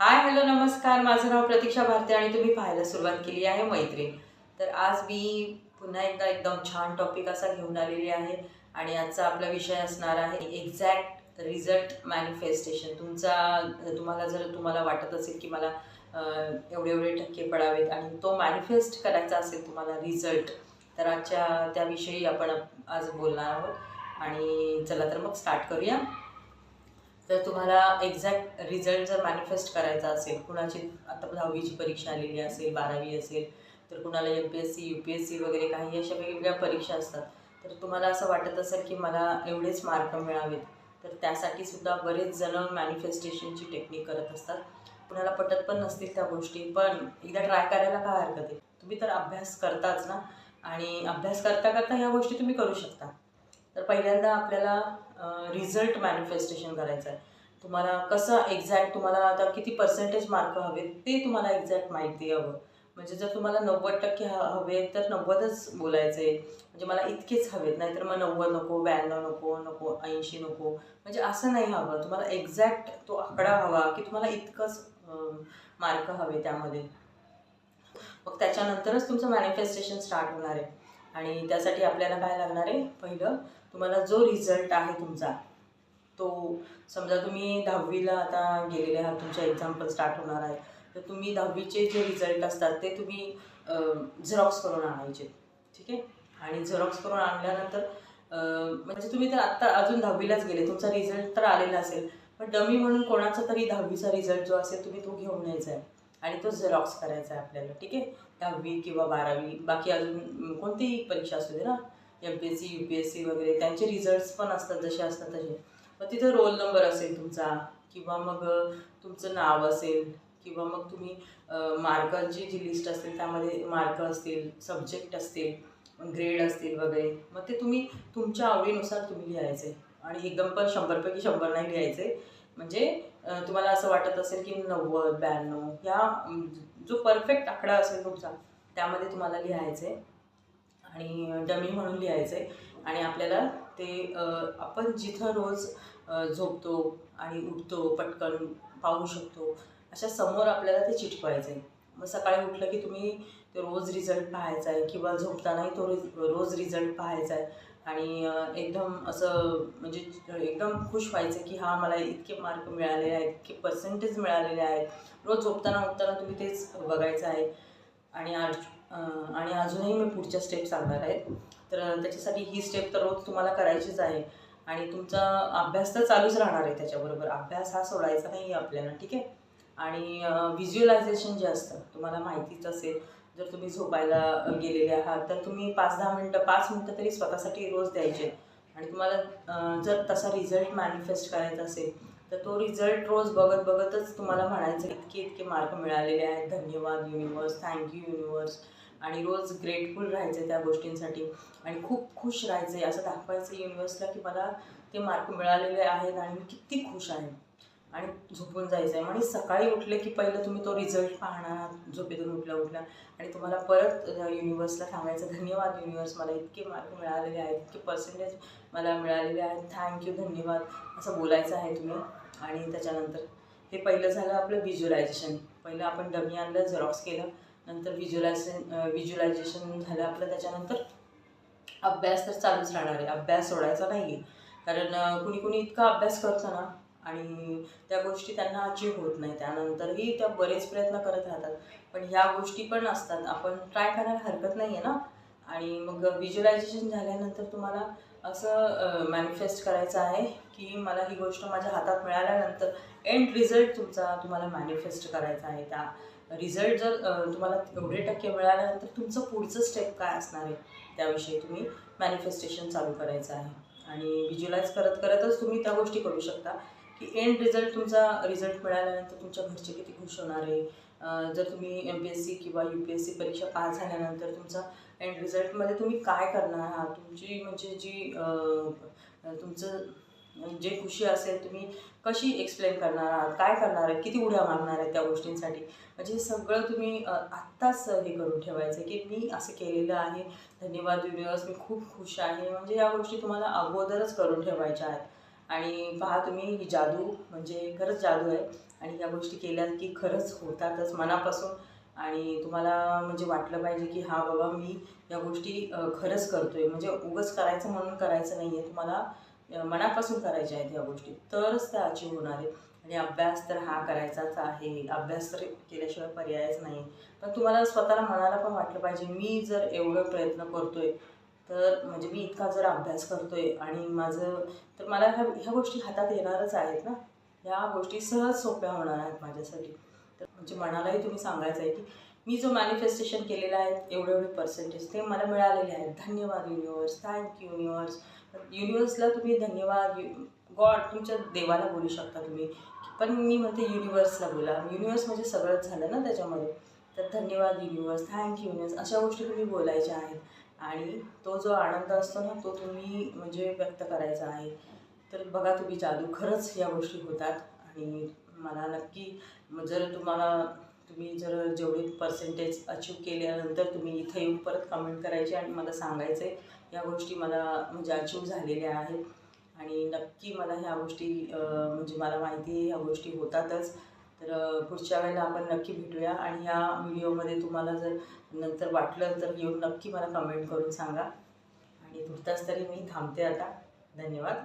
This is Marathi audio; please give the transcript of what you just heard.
हाय हॅलो नमस्कार. माझं नाव प्रतीक्षा भारती आणि तुम्ही पाहायला सुरुवात केली आहे मैत्रीण. तर आज मी पुन्हा एकदा एकदम छान टॉपिक असा घेऊन आलेली आहे आणि आजचा आपला विषय असणार आहे एक्झॅक्ट रिझल्ट मॅनिफेस्टेशन तुमचा तुम्हाला जर तुम्हाला वाटत असेल की मला एवढे एवढे टक्के पडावेत आणि तो मॅनिफेस्ट करायचा असेल तुम्हाला रिझल्ट तर आजच्या त्याविषयी आपण आज बोलणार आहोत. आणि चला तर मग स्टार्ट करूया. तर तुम्हाला एक्झॅक्ट रिझल्ट जर मॅनिफेस्ट करायचा असेल कुणाची आता दहावीची परीक्षा आलेली असेल बारावी असेल तर कुणाला M P S C U P S C वगैरे काही अशा वेगवेगळ्या परीक्षा असतात तर तुम्हाला असं वाटत असेल की मला एवढेच मार्क मिळावेत तर त्यासाठी सुद्धा बरेच जण मॅनिफेस्टेशनची टेक्निक करत असतात. कुणाला पटत पण नसतील त्या गोष्टी पण एकदा ट्राय करायला काय हरकत आहे? तुम्ही तर अभ्यास करताच ना आणि अभ्यास करता करता ह्या गोष्टी तुम्ही करू शकता. तर पहिल्यांदा आपल्याला रिझल्ट मॅनिफेस्टेशन करायचं आहे तुम्हाला कसं एक्झॅक्ट तुम्हाला आता किती पर्सेंटेज मार्क हवेत ते तुम्हाला एक्झॅक्ट माहिती हवं. म्हणजे जर तुम्हाला नव्वद टक्के ह हवे तर नव्वदच बोलायचे म्हणजे मला इतकेच हवेत नाहीतर मग नव्वद नको ब्याण्णव नको नको ऐंशी नको. म्हणजे असं नाही हवं. तुम्हाला एक्झॅक्ट तो आकडा हवा की तुम्हाला इतकंच मार्क हवे त्यामध्ये. मग त्याच्यानंतरच तुमचं मॅनिफेस्टेशन स्टार्ट होणार आहे. आणि त्यासाठी आपल्याला काय लागणार आहे? पहिलं तुम्हाला जो रिझल्ट आहे तुमचा तो समजा तुम्ही दहावीला आता गेलेले आहात तुमच्या एक्झाम्पल स्टार्ट होणार आहे. तर तुम्ही दहावीचे जे रिझल्ट असतात ते तुम्ही झेरॉक्स करून आणायचे. ठीक आहे? आणि झेरॉक्स करून आणल्यानंतर म्हणजे तुम्ही तर आत्ता अजून दहावीलाच गेले तुमचा रिझल्ट तर आलेला असेल. पण डमी म्हणून कोणाचा तरी दहावीचा रिझल्ट जो असेल तुम्ही तो घेऊन यायचा आहे. आणि तो झेरॉक्स करायचा आहे आपल्याला ठीक आहे? दहावी किंवा बारावी बाकी अजून कोणतीही परीक्षा असू दे ना? M P S C U P S C वगैरे त्यांचे रिझल्ट्स पण असतात जसे असतात तसे. मग तिथं रोल नंबर असेल तुमचा किंवा मग तुमचं नाव असेल किंवा मग तुम्ही मार्कांची जी लिस्ट असेल त्यामध्ये मार्क असतील सब्जेक्ट असतील ग्रेड असतील वगैरे मग ते तुम्ही तुमच्या आवडीनुसार तुम्ही लिहायचे. आणि एकदम पण शंभरपैकी शंभर नाही लिहायचे. म्हणजे तुम्हाला असं वाटत असेल की नव्वद ब्याण्णव ह्या जो परफेक्ट आकडा असेल तुमचा त्यामध्ये तुम्हाला लिहायचं आहे आणि डमी म्हणून लिहायचं आहे आणि आपल्याला ते आपण जिथं रोज झोपतो आणि उठतो पटकन पाहू शकतो अशा समोर आपल्याला ते चिटकवायचं मग सकाळी उठलं की तुम्ही ते रोज रिझल्ट पाहायचा आहे किंवा झोपतानाही तो रोज रिझल्ट पाहायचा आहे. आणि एकदम असं म्हणजे एकदम खुश व्हायचं की हा मला इतके मार्क मिळाले आहेत इतके पर्सेंटेज मिळालेले आहेत. रोज झोपताना उठताना तुम्ही तेच बघायचं आहे. आणि आज आणि अजूनही मी पुढच्या स्टेप सांगणार आहे. तर त्याच्यासाठी ही स्टेप तर रोज तुम्हाला करायचीच आहे. आणि तुमचा अभ्यास तर चालूच राहणार आहे त्याच्याबरोबर. अभ्यास हा सोडायचा नाही आहे आपल्याला ठीक आहे? आणि व्हिज्युअलायझेशन जे असतं तुम्हाला माहितीच असेल जर तुम्ही झोपायला गेलेले आहात तर तुम्ही पाच दहा मिनटं पाच मिनटं तरी स्वतःसाठी रोज द्यायचे. आणि तुम्हाला जर तसा रिझल्ट मॅनिफेस्ट करायचा असेल तर तो रिझल्ट रोज बघत बघतच तुम्हाला म्हणायचं इतके इतके मार्क मिळालेले आहेत. धन्यवाद युनिवर्स थँक्यू युनिवर्स आणि रोज ग्रेटफुल राहायचं त्या गोष्टींसाठी. आणि खूप खुश राहायचं. असं दाखवायचं युनिवर्सला की मला ते मार्क मिळालेले आहेत आणि मी किती खुश आहे. आणि झोपून जायचं आहे. म्हणजे सकाळी उठले की पहिलं तुम्ही तो रिझल्ट पाहणार झोपेतून उठल्या उठल्या. आणि तुम्हाला परत युनिवर्सला सांगायचं धन्यवाद युनिवर्स मला इतके मार्क मिळालेले आहेत इतके पर्सेंटेज मला मिळालेले आहेत. थँक्यू धन्यवाद. असं बोलायचं आहे तुम्ही. आणि त्याच्यानंतर हे पहिलं झालं आपलं व्हिज्युलायझेशन पहिलं आपण डमी आणलं झेरॉक्स केलं. नंतर व्हिज्युलायझेशन व्हिज्युलायझेशन झालं आपलं. त्याच्यानंतर अभ्यास तर चालूच राहणार आहे. अभ्यास सोडायचा नाही आहे कारण कुणी कुणी इतका अभ्यास करतं ना आणि त्या गोष्टी त्यांना अचीव होत नाही. त्यानंतरही त्या बरेच प्रयत्न करत राहतात. पण ह्या गोष्टी पण असतात. आपण ट्राय करायला हरकत नाही आहे ना? आणि मग विज्युलायझेशन झाल्यानंतर तुम्हाला असं मॅनिफेस्ट करायचं आहे की मला ही गोष्ट माझ्या हातात मिळाल्यानंतर एंड रिझल्ट तुमचा तुम्हाला मॅनिफेस्ट करायचा आहे. त्या रिझल्ट जर तुम्हाला एवढे टक्के मिळाल्यानंतर तुमचं पुढचं स्टेप काय असणार आहे? त्याविषयी तुम्ही मॅनिफेस्टेशन चालू करायचं आहे. आणि व्हिज्युअलाइज करत करतच तुम्ही त्या गोष्टी करू शकता. एंड रिझल्ट तुमचा रिझल्ट मिळाल्यानंतर तुमच्या घरचे किती खुश होणार आहे? जर तुम्ही एम पी एस सी किंवा यू पी एस सी परीक्षा पास झाल्यानंतर तुमचा एंड रिझल्टमध्ये तुम्ही काय करणार आहात? तुमची म्हणजे जी तुमचं जे खुशी असेल तुम्ही कशी एक्सप्लेन करणार आहात? काय करणार आहे किती उड्या मारणार आहेत त्या गोष्टींसाठी? म्हणजे हे सगळं तुम्ही आत्ताच हे करून ठेवायचं की मी असं केलेलं आहे. धन्यवाद युनिवर्स मी खूप खुश आहे. म्हणजे या गोष्टी तुम्हाला अगोदरच करून ठेवायच्या आहेत. आणि पहा तुम्ही ही जादू म्हणजे खरंच जादू आहे. आणि ह्या गोष्टी केल्या की खरंच होतातच मनापासून. आणि तुम्हाला म्हणजे वाटलं पाहिजे की हा बाबा मी या गोष्टी खरंच खरंच करतोय. म्हणजे उगच करायचं म्हणून करायचं नाही आहे तुम्हाला मनापासून करायच्या आहेत या गोष्टी. तरच त्या अचीव होणार आहेत. आणि अभ्यास तर हा करायचाच आहे. अभ्यास तर केल्याशिवाय पर्यायच नाही. पण तुम्हाला स्वतःला मनाला पण वाटलं पाहिजे मी जर एवढं प्रयत्न करतोय तर म्हणजे मी इतका जर अभ्यास करतोय आणि माझं तर मला ह्या ह्या गोष्टी हातात येणारच आहेत ना. ह्या गोष्टी सहज सोप्या होणार आहेत माझ्यासाठी. तर म्हणजे मनालाही तुम्ही सांगायचं आहे की मी जो मॅनिफेस्टेशन केलेलं आहे एवढे एवढे पर्सेंटेज ते मला मिळालेले आहेत. धन्यवाद युनिवर्स थँक यू युनिवर्स युनिवर्सला तुम्ही धन्यवाद गॉड तुमच्या देवाला बोलू शकता तुम्ही. पण मी म्हणते युनिवर्सला बोला. युनिवर्स म्हणजे सगळंच झालं ना त्याच्यामध्ये. तर धन्यवाद युनिवर्स थँक युनिवर्स अशा गोष्टी तुम्ही बोलायच्या आहेत. आणि तो जो आनंद असतो ना तो तुम्ही म्हणजे व्यक्त करायचा आहे. तर बघा तुम्ही जादू खरंच या गोष्टी होतात आणि मला नक्की जर तुम्हाला तुम्ही जर जेवढे पर्सेंटेज अचीव केल्यानंतर तुम्ही इथं येऊन परत कमेंट करायचे आणि मला सांगायचं आहे या गोष्टी मला म्हणजे अचीव झालेल्या आहेत. आणि नक्की मला ह्या गोष्टी म्हणजे मला माहिती आहे ह्या गोष्टी होतातच. तर पुढच्या वेळेला आपण नक्की भेटूया आणि या व्हिडिओमध्ये तुम्हाला जर नंतर वाटलं तर येऊन नक्की मला कमेंट करून सांगा. आणि तुर्तास तरी मी थांबते आता. धन्यवाद.